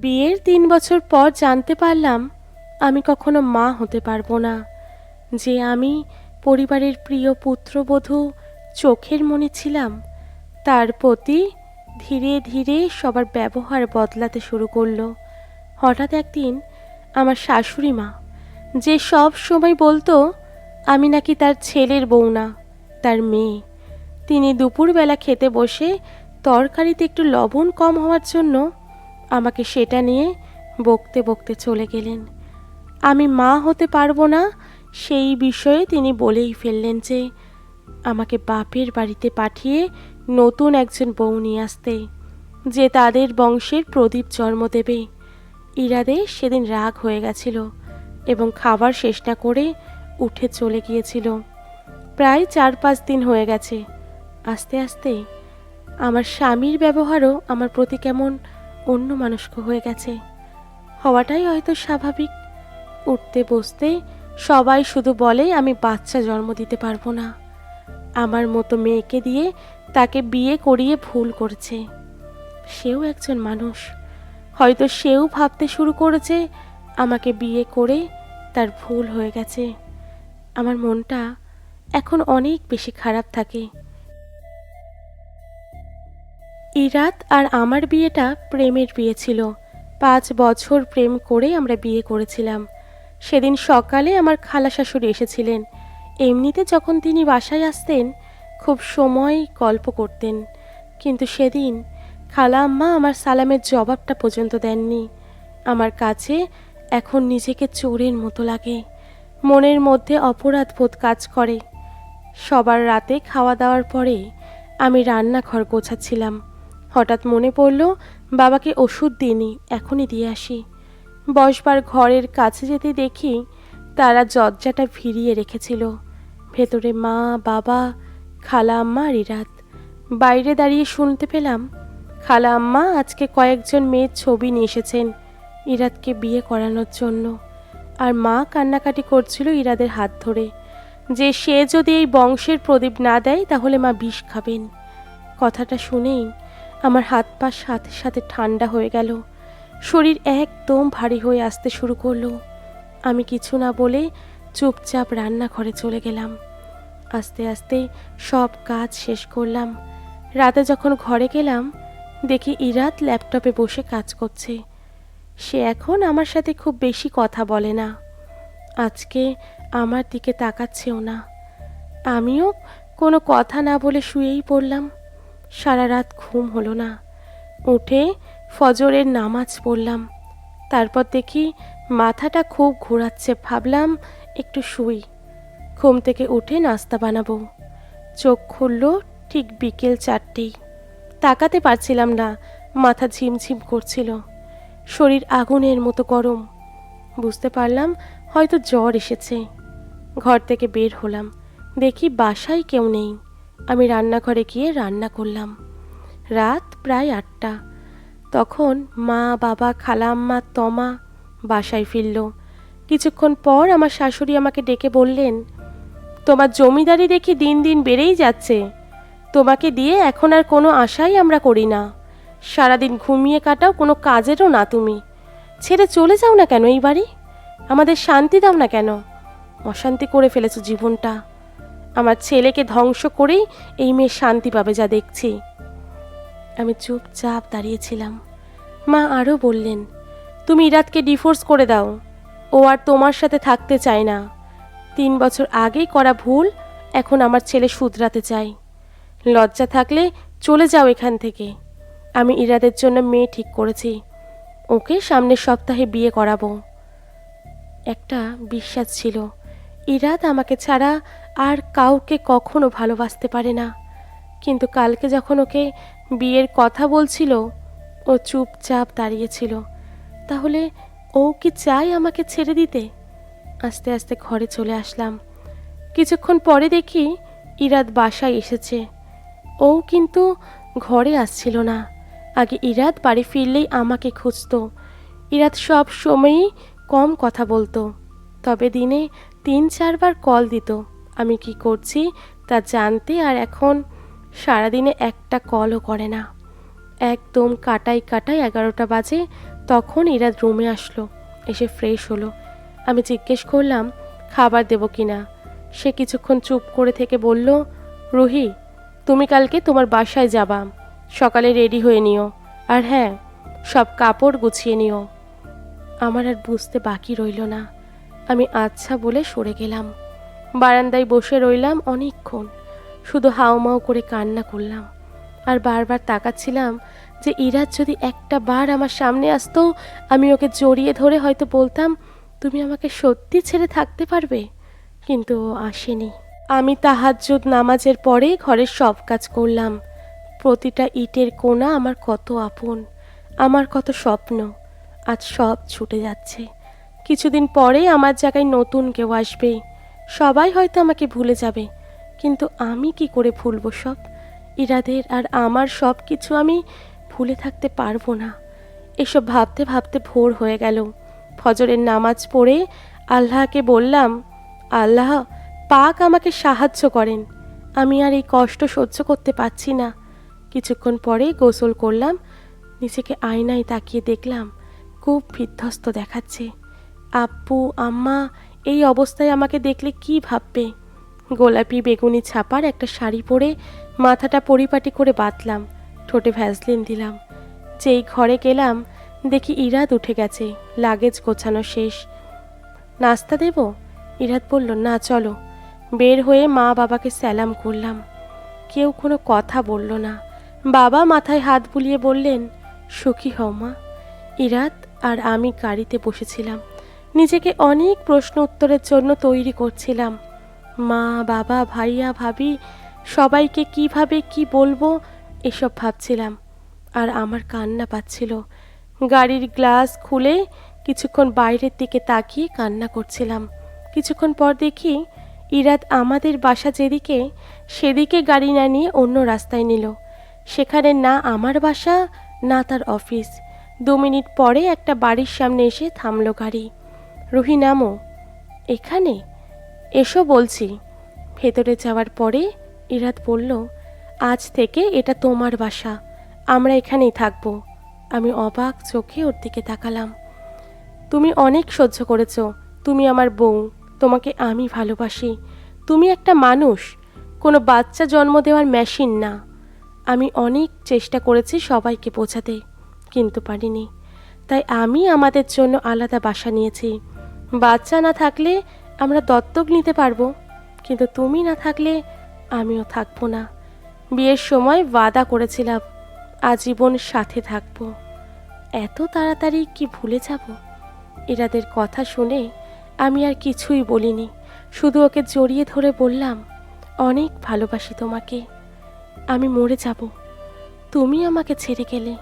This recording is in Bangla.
বিয়ের তিন বছর পর জানতে পারলাম, আমি কখনো মা হতে পারব না। যে আমি পরিবারের প্রিয় পুত্রবধূ চোখের মনে ছিলাম, তার প্রতি ধীরে ধীরে সবার ব্যবহার বদলাতে শুরু করল। হঠাৎ একদিন আমার শাশুড়ি মা, যে সব সময় বলতো, আমি নাকি তার ছেলের বউ না, তার মেয়ে। তিনি দুপুরবেলা খেতে বসে তরকারিতে একটু লবণ কম হওয়ার জন্য আমাকে সেটা নিয়ে বকতে বকতে চলে গেলেন। আমি মা হতে পারব না, সেই বিষয়ে তিনি বলেই ফেললেন যে, আমাকে বাপের বাড়িতে পাঠিয়ে নতুন একজন বউ নিয়ে আসতে, যে তাদের বংশের প্রদীপ জন্ম দেবে। ইরাদে সেদিন রাগ হয়ে গেছিল এবং খাবার শেষ না করে উঠে চলে গিয়েছিল। প্রায় চার পাঁচ দিন হয়ে গেছে। আস্তে আস্তে আমার স্বামীর ব্যবহারও আমার প্রতি কেমন অন্য মানুষকে হয়ে গেছে। হওয়াটাই হয়তো স্বাভাবিক। উঠতে, বসতে সবাই শুধু বলে, আমি বাচ্চা জন্ম দিতে পারব না। আমার মতো মেয়েকে দিয়ে তাকে বিয়ে করিয়ে ভুল করছে। সেও একজন মানুষ। হয়তো সেও ভাবতে শুরু করেছে, আমাকে বিয়ে করে তার ভুল হয়ে গেছে। আমার মনটা এখন অনেক বেশি খারাপ থাকে। ইরাত আর আমার বিয়েটা প্রেমের বিয়ে ছিল। পাঁচ বছর প্রেম করে আমরা বিয়ে করেছিলাম। সেদিন সকালে আমার খালা শাশুড়ি এসেছিলেন। এমনিতে যখন তিনি বাসায় আসতেন, খুব সময় গল্প করতেন। কিন্তু সেদিন খালা আম্মা আমার সালামের জবাবটা পর্যন্ত দেননি। আমার কাছে এখন নিজেকে চোরের মতো লাগে। মনের মধ্যে অপরাধ বোধ কাজ করে। সবার রাতে খাওয়া দাওয়ার পরে আমি রান্নাঘর গোছাচ্ছিলাম। হঠাৎ মনে পড়ল, বাবাকে ওষুধ দিইনি, এখনই দিয়ে আসি। বসবার ঘরের কাছে যেতে দেখি তারা জজ্জাটা ভিড়িয়ে রেখেছিল। ভেতরে মা, বাবা, খালা আম্মা আর ইরাত। বাইরে দাঁড়িয়ে শুনতে পেলাম, খালা আম্মা আজকে কয়েকজন মেয়ের ছবি নিয়ে এসেছেন ইরাতকে বিয়ে করানোর জন্য। আর মা কান্নাকাটি করছিল ইরাদের হাত ধরে। যে সে যদি এই বংশের প্রদীপ না দেয় তাহলে মা বিষ খাবেন। কথাটা শুনেই আমার হাত পা সাথে সাথে ঠান্ডা হয়ে গেল। শরীর একদম ভারী হয়ে আসতে শুরু করল। আমি কিছু না বলে চুপচাপ রান্নাঘরে চলে গেলাম। আস্তে আস্তে সব কাজ শেষ করলাম। রাতে যখন ঘরে গেলাম, দেখি ইরাত ল্যাপটপে বসে কাজ করছে। সে এখন আমার সাথে খুব বেশি কথা বলে না। আজকে আমার দিকে তাকাচ্ছেও না। আমিও কোনো কথা না বলে শুয়েই পড়লাম। সারা রাত ঘুম হলো না। উঠে ফজরের নামাজ পড়লাম। তারপর দেখি মাথাটা খুব ঘোরাচ্ছে, ভাবলাম একটু শুই। ঘুম থেকে উঠে নাস্তা বানাবো। চোখ খুলল ঠিক বিকেল চারটেই। তাকাতে পারছিলাম না, মাথা ঝিমঝিম করছিল। শরীর আগুনের মতো গরম। বুঝতে পারলাম হয়তো জ্বর এসেছে। ঘর থেকে বের হলাম। দেখি বাসায় কেউ নেই। আমি রান্নাঘরে গিয়ে রান্না করলাম। রাত প্রায় আটটা। তখন মা, বাবা, খালাম্মা, তমা বাসায় ফিরল। কিছুক্ষণ পর আমার শাশুড়ি আমাকে ডেকে বললেন, তোমার জমিদারি দেখি দিন দিন বেড়েই যাচ্ছে। তোমাকে দিয়ে এখন আর কোনো আশাই আমরা করি না। সারাদিন ঘুমিয়ে কাটাও কোনো কাজেরও না তুমি। ছেড়ে চলে যাও না কেন এই বাড়ি? আমাদের শান্তি দাও না কেন? অশান্তি করে ফেলেছো জীবনটা। আমার ছেলেকে ধ্বংস করেই এই মেয়ে শান্তি পাবে যা দেখছি। আমি চুপচাপ দাঁড়িয়েছিলাম। মা আরও বললেন, তুমি ইরাতকে ডিভোর্স করে দাও। ও আর তোমার সাথে থাকতে চায় না। তিন বছর আগেই করা ভুল, এখন আমার ছেলে শুধরাতে চাই লজ্জা থাকলে চলে যাও এখান থেকে। আমি ইরাদের জন্য মেয়ে ঠিক করেছি। ওকে সামনের সপ্তাহে বিয়ে করাবো। একটা বিশ্বাস ছিল। ইরাদ আমাকে ছাড়া আর কাউকে কখনো ভালোবাসতে পারে না। কিন্তু কালকে যখন ওকে বিয়ের কথা বলছিল, ও চুপচাপ দাঁড়িয়েছিল। তাহলে ও কি চায় আমাকে ছেড়ে দিতে? আস্তে আস্তে ঘরে চলে আসলাম। কিছুক্ষণ পরে দেখি ইরাদ বাসায় এসেছে। ও কিন্তু ঘরে আসছিল না। আগে ইরাদ বাড়ি ফিরলেই আমাকে খুঁজতো। ইরাদ সব সময়ই কম কথা বলতো। তবে দিনে তিন চারবার কল দিত, আমি কি করছি তা জানতে আর এখন সারাদিনে একটা কলও করে না। একদম কাটাই কাটাই এগারোটা বাজে, তখন ইরাদ রুমে আসলো, এসে ফ্রেশ হলো। আমি জিজ্ঞেস করলাম, খাবার দেবো কিনা সে কিছুক্ষণ চুপ করে থেকে বলল, রুহি, তুমি কালকে তোমার বাসায় যাবা, সকালে রেডি হয়ে নিও। আর হ্যাঁ সব কাপড় গুছিয়ে নিও। আমার আর বুঝতে বাকি রইল না। আমি আচ্ছা বলে সরে গেলাম। বারান্দায় বসে রইলাম অনেকক্ষণ। শুধু হাউমাউ করে কান্না করলাম। আর বারবার তাকাচ্ছিলাম যে ইরাজ যদি একটা বার আমার সামনে আসতো, আমি ওকে জড়িয়ে ধরে হয়তো বলতাম, তুমি আমাকে সত্যি ছেড়ে থাকতে পারবে? কিন্তু ও আসেনি। আমি তাহাজ্জুদ নামাজের পরে ঘরের সব কাজ করলাম। প্রতিটা ইটের কোণা আমার কত আপন, আমার কত স্বপ্ন, আজ সব ছুটে যাচ্ছে। কিছুদিন পরে আমার জায়গায় নতুন কেউ আসবে। সবাই হয়তো আমাকে ভুলে যাবে। কিন্তু আমি কি করে ভুলবো সব? ইরাদের আর আমার সব কিছু আমি ভুলে থাকতে পারব না। এসব ভাবতে ভাবতে ভোর হয়ে গেল। ফজরের নামাজ পড়ে আল্লাহকে বললাম, আল্লাহ, পাক আমাকে সাহায্য করেন। আমি আর এই কষ্ট সহ্য করতে পারছি না। কিছুক্ষণ পরে গোসল করলাম। নিজেকে আয়নায় তাকিয়ে দেখলাম, খুব বিধ্বস্ত দেখাচ্ছে। আব্বু, আম্মা, এই অবস্থায় আমাকে দেখলে কি ভাববে? গোলাপি বেগুনি ছাপার একটা শাড়ি পরে মাথাটা পরিপাটি করে বাঁধলাম, ঠোঁটে ভ্যাসলিন দিলাম। যেই ঘরে গেলাম, দেখি ইরাদ উঠে গেছে, লাগেজ গোছানো শেষ। নাস্তা দেব? ইরাদ বলল, না, চলো। বের হয়ে মা বাবাকে স্যালাম করলাম। কেউ কোনো কথা বলল না। বাবা মাথায় হাত বুলিয়ে বললেন, সুখী হও মা। ইরাত আর আমি গাড়িতে বসেছিলাম। নিজেকে অনেক প্রশ্ন উত্তরের জন্য তৈরি করছিলাম। মা, বাবা, ভাইয়া, ভাবি, সবাইকে কীভাবে কি বলব এসব ভাবছিলাম। আর আমার কান্না পাচ্ছিল। গাড়ির গ্লাস খুলে কিছুক্ষণ বাইরের দিকে তাকিয়ে কান্না করছিলাম। কিছুক্ষণ পর দেখি ইরাত আমাদের বাসা যেদিকে, সেদিকে গাড়ি না নিয়ে অন্য রাস্তায় নিল। সেখানে না আমার বাসা, না তার অফিস। দু মিনিট পরে একটা বাড়ির সামনে এসে থামলো গাড়ি। রুহি নামো। এখানে? এসো বলছি। ভেতরে যাওয়ার পরে ইরাত বলল, আজ থেকে এটা তোমার বাসা। আমরা এখানেই থাকব। আমি অবাক চোখে ওর দিকে তাকালাম। তুমি অনেক সহ্য করেছ। তুমি আমার বউ। তোমাকে আমি ভালোবাসি। তুমি একটা মানুষ। কোনো বাচ্চা জন্ম দেওয়ার মেশিন না। আমি অনেক চেষ্টা করেছি সবাইকে বোঝাতে, কিন্তু পারিনি। তাই আমি আমাদের জন্য আলাদা বাসা নিয়েছি। বাচ্চা না থাকলে আমরা দত্তক নিতে পারব, কিন্তু তুমি না থাকলে আমিও থাকব না। বিয়ের সময় ওয়াদা করেছিলাম, আজীবন সাথে থাকব। এত তাড়াতাড়ি কি ভুলে যাব? এরাদের কথা শুনে আমি আর কিছুই বলিনি, শুধু ওকে জড়িয়ে ধরে বললাম, অনেক ভালোবাসি তোমাকে, আমি মরে যাব। তুমি আমাকে ছেড়ে গেলে